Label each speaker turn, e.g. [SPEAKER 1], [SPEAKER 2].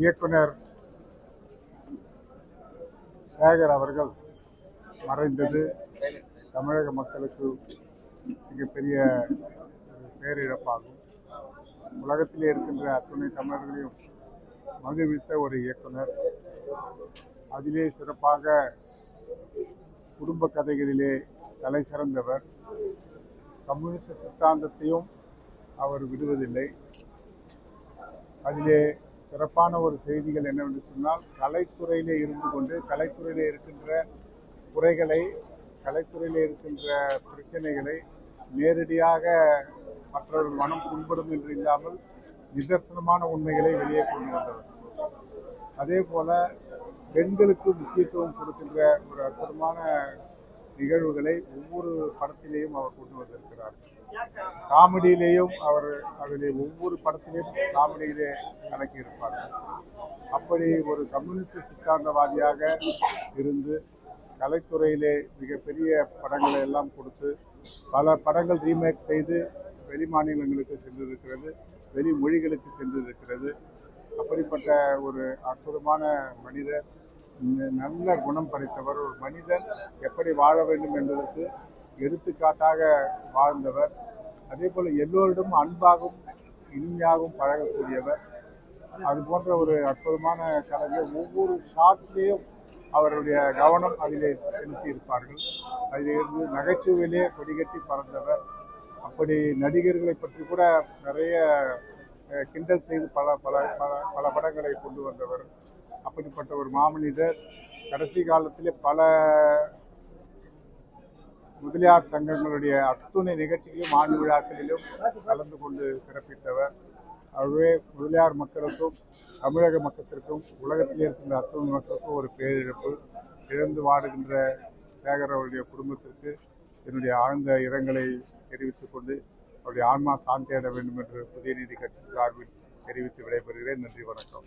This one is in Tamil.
[SPEAKER 1] இயக்குனர் சேகர் அவர்கள் மறைந்தது. தமிழக மக்களுக்கு மிகப்பெரிய பேரிழப்பாகும். உலகத்திலே இருக்கின்ற அத்துணை தமிழர்களையும் மகிழ்வித்த ஒரு இயக்குனர். அதிலே சிறப்பாக குடும்ப கதைகளிலே தலை சிறந்தவர். கம்யூனிச சித்தாந்தத்தையும் அவர் விடுவதில்லை. அதிலே சிறப்பான ஒரு செய்திகள் என்னவென்று சொன்னால் கலைத்துறையிலே இருந்து கொண்டு கலைத்துறையிலே இருக்கின்ற குறைகளை கலைத்துறையிலே இருக்கின்ற பிரச்சனைகளை நேரடியாக மற்றவர்கள் மனம் புண்படும் என்று இல்லாமல் நிதர்சனமான உண்மைகளை வெளியே கொண்டு வந்தவர். அதே போல பெண்களுக்கு முக்கியத்துவம் கொடுக்கின்ற ஒரு அற்புதமான நிகழ்வுகளை ஒவ்வொரு படத்திலேயும் அவர் கொண்டு வந்திருக்கிறார். காமெடியிலேயும் அவர் அதிலே ஒவ்வொரு படத்திலேயும் காமெடியிலே கலக்கியிருப்பார். அப்படி ஒரு கம்யூனிஸ்ட் சித்தாந்தவாதியாக இருந்து கலைத்துறையிலே மிகப்பெரிய படங்களை எல்லாம் கொடுத்து பல படங்கள் ரீமேக் செய்து வெளி மாநிலங்களுக்கு சென்றிருக்கிறது வெளி மொழிகளுக்கு சென்றிருக்கிறது. அப்படிப்பட்ட ஒரு அற்புதமான மனிதர் நல்ல குணம் படைத்தவர் ஒரு மனிதன் எப்படி வாழ வேண்டும் என்பதற்கு எடுத்துக்காட்டாக வாழ்ந்தவர். அதே போல் எல்லோரிடம் அன்பாகவும் இனிமையாகவும் பழகக்கூடியவர். அது போன்ற ஒரு அற்புதமான கலைஞர் ஒவ்வொரு ஷாட்லேயும் அவருடைய கவனம் அதிலே செலுத்தி இருப்பார்கள் அதில் இருந்து நகைச்சுவையிலே கொடிகட்டி பறந்தவர். அப்படி நடிகர்களை பற்றி கூட நிறைய கிண்டல் செய்து பல பல பல பல படங்களை கொண்டு வந்தவர். அப்படிப்பட்ட ஒரு மாமனிதர். கடைசி காலத்திலே பல முதலியார் சங்கங்களுடைய அத்துணை நிகழ்ச்சிகளிலும் ஆண்டு விழாக்களிலும் கலந்து கொண்டு சிறப்பித்தவர். ஆகவே முதலியார் மக்களுக்கும் தமிழக மக்களுக்கும் உலகத்தில் இருக்கின்ற அத்துணை மக்களுக்கும் ஒரு பேரிழப்பு. இழந்து வாடுகின்ற சேகர் அவருடைய குடும்பத்திற்கு என்னுடைய ஆழ்ந்த இரங்கலை தெரிவித்துக் கொண்டு அவருடைய ஆன்மா சாந்தி வேண்டும் என்று புதிய நீதி கட்சி சார்பில் தெரிவித்து விடைபெறுகிறேன். நன்றி வணக்கம்.